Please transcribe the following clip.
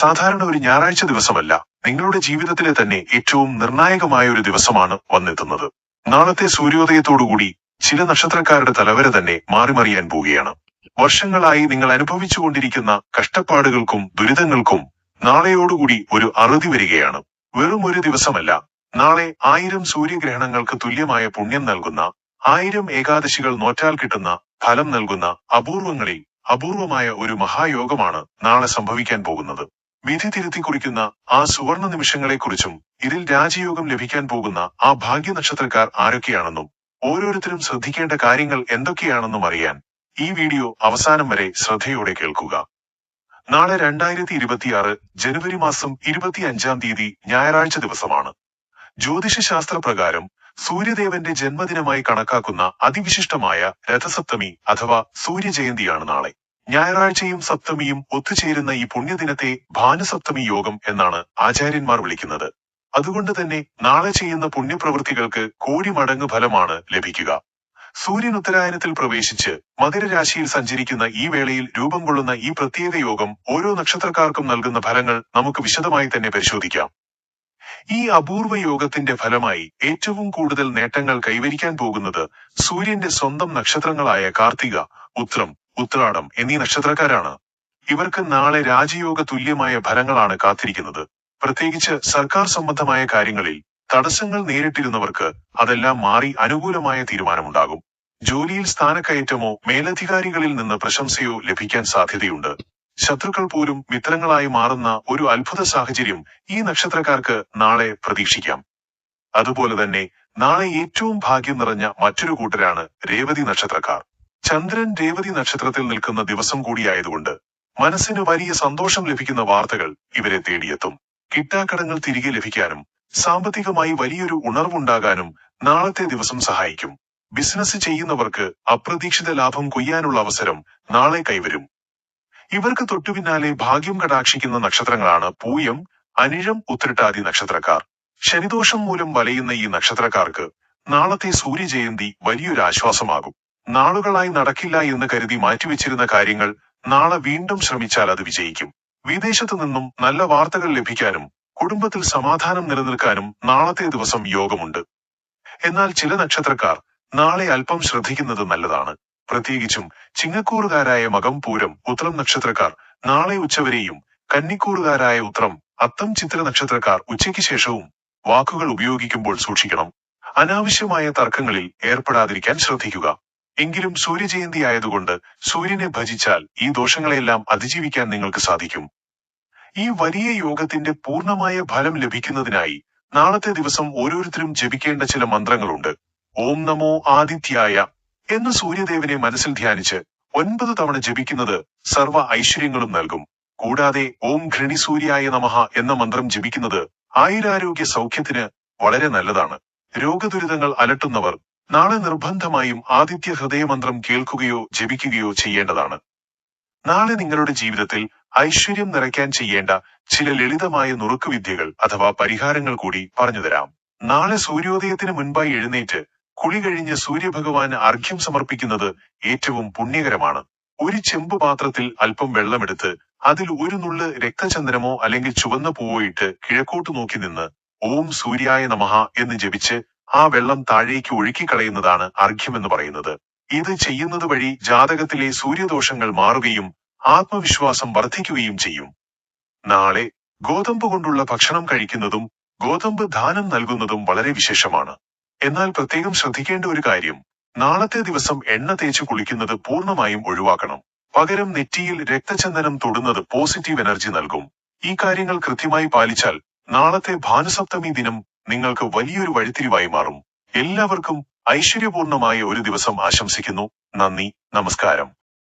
സാധാരണ ഒരു ഞായറാഴ്ച ദിവസമല്ല നിങ്ങളുടെ ജീവിതത്തിലെ തന്നെ ഏറ്റവും നിർണായകമായ ഒരു ദിവസമാണ് വന്നെത്തുന്നത്. നാളത്തെ സൂര്യോദയത്തോടുകൂടി ചില നക്ഷത്രക്കാരുടെ തലവര തന്നെ മാറിമറിയാൻ പോവുകയാണ്. വർഷങ്ങളായി നിങ്ങൾ അനുഭവിച്ചുകൊണ്ടിരിക്കുന്ന കഷ്ടപ്പാടുകൾക്കും ദുരിതങ്ങൾക്കും നാളെയോടുകൂടി ഒരു അറുതി വരികയാണ്. വെറും ഒരു ദിവസമല്ല നാളെ ആയിരം സൂര്യഗ്രഹണങ്ങൾക്ക് തുല്യമായ പുണ്യം നൽകുന്ന ആയിരം ഏകാദശികൾ നോറ്റാൽ കിട്ടുന്ന ഫലം നൽകുന്ന അപൂർവങ്ങളിൽ അപൂർവമായ ഒരു മഹായോഗമാണ് നാളെ സംഭവിക്കാൻ പോകുന്നത്. വിധി തിരുത്തി കുറിക്കുന്ന ആ സുവർണ നിമിഷങ്ങളെക്കുറിച്ചും ഇതിൽ രാജയോഗം ലഭിക്കാൻ പോകുന്ന ആ ഭാഗ്യ നക്ഷത്രക്കാർ ആരൊക്കെയാണെന്നും ഓരോരുത്തരും ശ്രദ്ധിക്കേണ്ട കാര്യങ്ങൾ എന്തൊക്കെയാണെന്നും അറിയാൻ ഈ വീഡിയോ അവസാനം വരെ ശ്രദ്ധയോടെ കേൾക്കുക. നാളെ രണ്ടായിരത്തി ഇരുപത്തിയാറ് ജനുവരി മാസം ഇരുപത്തി അഞ്ചാം തീയതി ഞായറാഴ്ച ദിവസമാണ്. ജ്യോതിഷശാസ്ത്ര പ്രകാരം സൂര്യദേവന്റെ ജന്മദിനമായി കണക്കാക്കുന്ന അതിവിശിഷ്ടമായ രഥസപ്തമി അഥവാ സൂര്യജയന്തിയാണ് നാളെ. ഞായറാഴ്ചയും സപ്തമിയും ഒത്തുചേരുന്ന ഈ പുണ്യദിനത്തെ ഭാനുസപ്തമി യോഗം എന്നാണ് ആചാര്യന്മാർ വിളിക്കുന്നത്. അതുകൊണ്ട് തന്നെ നാളെ ചെയ്യുന്ന പുണ്യപ്രവൃത്തികൾക്ക് കോടി മടങ്ങ് ഫലമാണ് ലഭിക്കുക. സൂര്യൻ ഉത്തരായനത്തിൽ പ്രവേശിച്ച് മകരരാശിയിൽ സഞ്ചരിക്കുന്ന ഈ വേളയിൽ രൂപം കൊള്ളുന്ന ഈ പ്രത്യേക യോഗം ഓരോ നക്ഷത്രക്കാർക്കും നൽകുന്ന ഫലങ്ങൾ നമുക്ക് വിശദമായി തന്നെ പരിശോധിക്കാം. ഈ അപൂർവ യോഗത്തിന്റെ ഫലമായി ഏറ്റവും കൂടുതൽ നേട്ടങ്ങൾ കൈവരിക്കാൻ പോകുന്നത് സൂര്യന്റെ സ്വന്തം നക്ഷത്രങ്ങളായ കാർത്തിക ഉത്രം ഉത്രാടം എന്നീ നക്ഷത്രക്കാരാണ്. ഇവർക്ക് നാളെ രാജയോഗ തുല്യമായ ഫലങ്ങളാണ് കാത്തിരിക്കുന്നത്. പ്രത്യേകിച്ച് സർക്കാർ സംബന്ധമായ കാര്യങ്ങളിൽ തടസ്സങ്ങൾ നേരിട്ടിരുന്നവർക്ക് അതെല്ലാം മാറി അനുകൂലമായ തീരുമാനമുണ്ടാകും. ജോലിയിൽ സ്ഥാനക്കയറ്റമോ മേലധികാരികളിൽ നിന്ന് പ്രശംസയോ ലഭിക്കാൻ സാധ്യതയുണ്ട്. ശത്രുക്കൾ പോലും മിത്രങ്ങളായി മാറുന്ന ഒരു അത്ഭുത സാഹചര്യം ഈ നക്ഷത്രക്കാർക്ക് നാളെ പ്രതീക്ഷിക്കാം. അതുപോലെ തന്നെ നാളെ ഏറ്റവും ഭാഗ്യം നിറഞ്ഞ മറ്റൊരു കൂട്ടരാണ് രേവതി നക്ഷത്രക്കാർ. ചന്ദ്രൻ രേവതി നക്ഷത്രത്തിൽ നിൽക്കുന്ന ദിവസം കൂടിയായതുകൊണ്ട് മനസ്സിന് വലിയ സന്തോഷം ലഭിക്കുന്ന വാർത്തകൾ ഇവരെ തേടിയെത്തും. കിട്ടാക്കടങ്ങൾ തിരികെ ലഭിക്കാനും സാമ്പത്തികമായി വലിയൊരു ഉണർവുണ്ടാകാനും നാളത്തെ ദിവസം സഹായിക്കും. ബിസിനസ് ചെയ്യുന്നവർക്ക് അപ്രതീക്ഷിത ലാഭം കൊയ്യാനുള്ള അവസരം നാളെ കൈവരും. ഇവർക്ക് തൊട്ടുപിന്നാലെ ഭാഗ്യം കടാക്ഷിക്കുന്ന നക്ഷത്രങ്ങളാണ് പൂയം അനിഴം ഉത്രട്ടാതി നക്ഷത്രക്കാർ. ശനിദോഷം മൂലം വലയുന്ന ഈ നക്ഷത്രക്കാർക്ക് നാളത്തെ സൂര്യജയന്തി വലിയൊരു ആശ്വാസമാകും. നാളുകളായി നടക്കില്ല എന്ന് കരുതി മാറ്റിവെച്ചിരുന്ന കാര്യങ്ങൾ നാളെ വീണ്ടും ശ്രമിച്ചാൽ അത് വിജയിക്കും. വിദേശത്തു നിന്നും നല്ല വാർത്തകൾ ലഭിക്കാനും കുടുംബത്തിൽ സമാധാനം നിലനിൽക്കാനും നാളത്തെ ദിവസം യോഗമുണ്ട്. എന്നാൽ ചില നക്ഷത്രക്കാർ നാളെ അല്പം ശ്രദ്ധിക്കുന്നത് നല്ലതാണ്. പ്രത്യേകിച്ചും ചിങ്ങക്കൂറുകാരായ മകം പൂരം ഉത്രം നക്ഷത്രക്കാർ നാളെ ഉച്ചവരെയും കന്നിക്കൂറുകാരായ ഉത്രം അത്തം ചിത്ര നക്ഷത്രക്കാർ ഉച്ചയ്ക്ക് ശേഷവും വാക്കുകൾ ഉപയോഗിക്കുമ്പോൾ സൂക്ഷിക്കണം. അനാവശ്യമായ തർക്കങ്ങളിൽ ഏർപ്പെടാതിരിക്കാൻ ശ്രദ്ധിക്കുക. എങ്കിലും സൂര്യജയന്തി ആയതുകൊണ്ട് സൂര്യനെ ഭജിച്ചാൽ ഈ ദോഷങ്ങളെല്ലാം അതിജീവിക്കാൻ നിങ്ങൾക്ക് സാധിക്കും. ഈ വലിയ യോഗത്തിന്റെ പൂർണമായ ഫലം ലഭിക്കുന്നതിനായി നാളത്തെ ദിവസം ഓരോരുത്തരും ജപിക്കേണ്ട ചില മന്ത്രങ്ങളുണ്ട്. ഓം നമോ ആദിത്യായ എന്ന് സൂര്യദേവനെ മനസ്സിൽ ധ്യാനിച്ച് ഒൻപത് തവണ ജപിക്കുന്നത് സർവ ഐശ്വര്യങ്ങളും നൽകും. കൂടാതെ ഓം ഘൃണി സൂര്യായ നമഃ എന്ന മന്ത്രം ജപിക്കുന്നത് ആയുരാരോഗ്യ സൗഖ്യത്തിന് വളരെ നല്ലതാണ്. രോഗദുരിതങ്ങൾ അലട്ടുന്നവർ നാളെ നിർബന്ധമായും ആദിത്യ ഹൃദയമന്ത്രം കേൾക്കുകയോ ജപിക്കുകയോ ചെയ്യേണ്ടതാണ്. നാളെ നിങ്ങളുടെ ജീവിതത്തിൽ ഐശ്വര്യം നിറയ്ക്കാൻ ചെയ്യേണ്ട ചില ലളിതമായ നുറുക്കുവിദ്യകൾ അഥവാ പരിഹാരങ്ങൾ കൂടി പറഞ്ഞുതരാം നാളെ സൂര്യോദയത്തിന് മുൻപായി എഴുന്നേറ്റ് കുളി കഴിഞ്ഞ് സൂര്യഭഗവാന് അർഘ്യം സമർപ്പിക്കുന്നത് ഏറ്റവും പുണ്യകരമാണ്. ഒരു ചെമ്പ് പാത്രത്തിൽ അല്പം വെള്ളമെടുത്ത് അതിൽ ഒരു നുള്ള് രക്തചന്ദനമോ അല്ലെങ്കിൽ ചുവന്ന പൂവോ ഇട്ട് കിഴക്കോട്ട് നോക്കി നിന്ന് ഓം സൂര്യായ നമഹ എന്ന് ജപിച്ച് ആ വെള്ളം താഴേക്ക് ഒഴുക്കിക്കളയുന്നതാണ് കളയുന്നതാണ് എന്ന് പറയുന്നത്. ഇത് ചെയ്യുന്നത് വഴി ജാതകത്തിലെ സൂര്യദോഷങ്ങൾ മാറുകയും ആത്മവിശ്വാസം വർദ്ധിക്കുകയും ചെയ്യും. നാളെ ഗോതമ്പ് കൊണ്ടുള്ള ഭക്ഷണം കഴിക്കുന്നതും ഗോതമ്പ് ദാനം നൽകുന്നതും വളരെ വിശേഷമാണ്. എന്നാൽ പ്രത്യേകം ശ്രദ്ധിക്കേണ്ട ഒരു കാര്യം നാളത്തെ ദിവസം എണ്ണ തേച്ച് കുളിക്കുന്നത് പൂർണമായും ഒഴിവാക്കണം. പകരം നെറ്റിയിൽ രക്തചന്ദനം തൊടുന്നത് പോസിറ്റീവ് എനർജി നൽകും. ഈ കാര്യങ്ങൾ കൃത്യമായി പാലിച്ചാൽ നാളത്തെ ഭാനുസപ്തമി ദിനം നിങ്ങൾക്ക് വലിയൊരു വഴിത്തിരിവായി മാറും. എല്ലാവർക്കും ഐശ്വര്യപൂർണമായ ഒരു ദിവസം ആശംസിക്കുന്നു. നന്ദി. നമസ്കാരം.